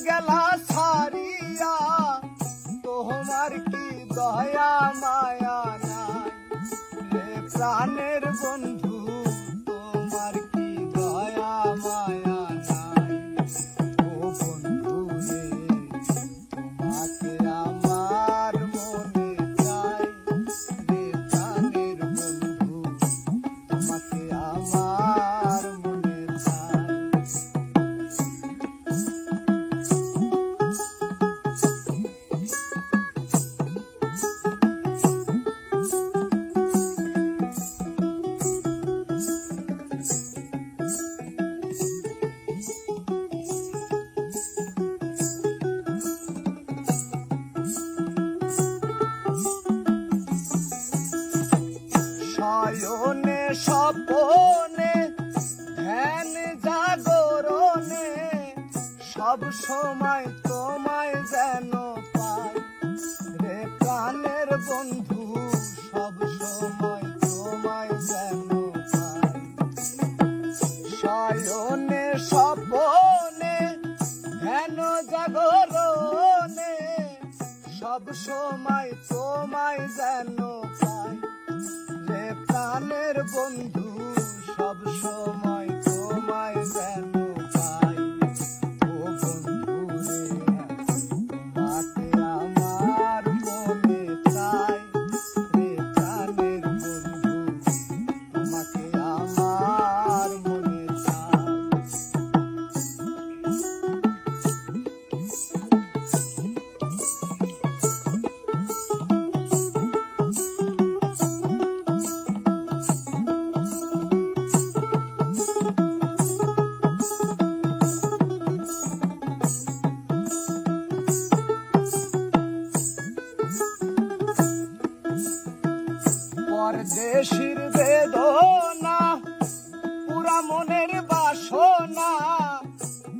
গেলা ছাড়িয়া তোমার কি দয়া মায়া নাই? প্রাণের বন্ধু স্বপনে ধ্যান জাগরণে, সব সময় তোমায় যেন পাই। রে প্রাণের বন্ধু, সব সময় তোমায় যেন পাই। শয়নে, স্বপনে, ধ্যান জাগরণে, সব সময় তোমায় যেন পাই। রে প্রাণের বন্ধু সময় পরদেশির বেদনা, পুরা মনের বাসনা,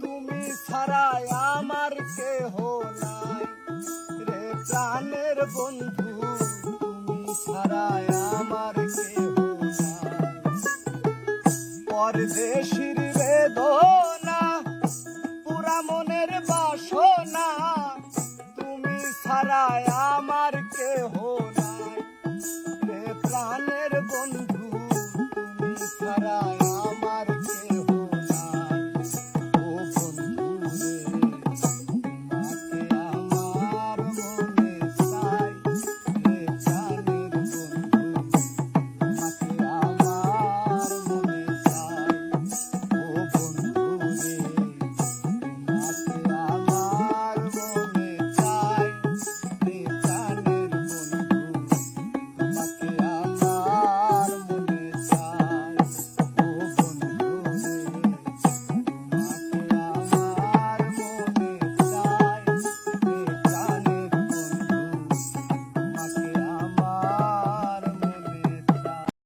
তুমি ছাড়াই আমার কেহ নাই। রে প্রাণের বন্ধু, তুমি ছাড়াই আমার কেহ নাই। পরদেশ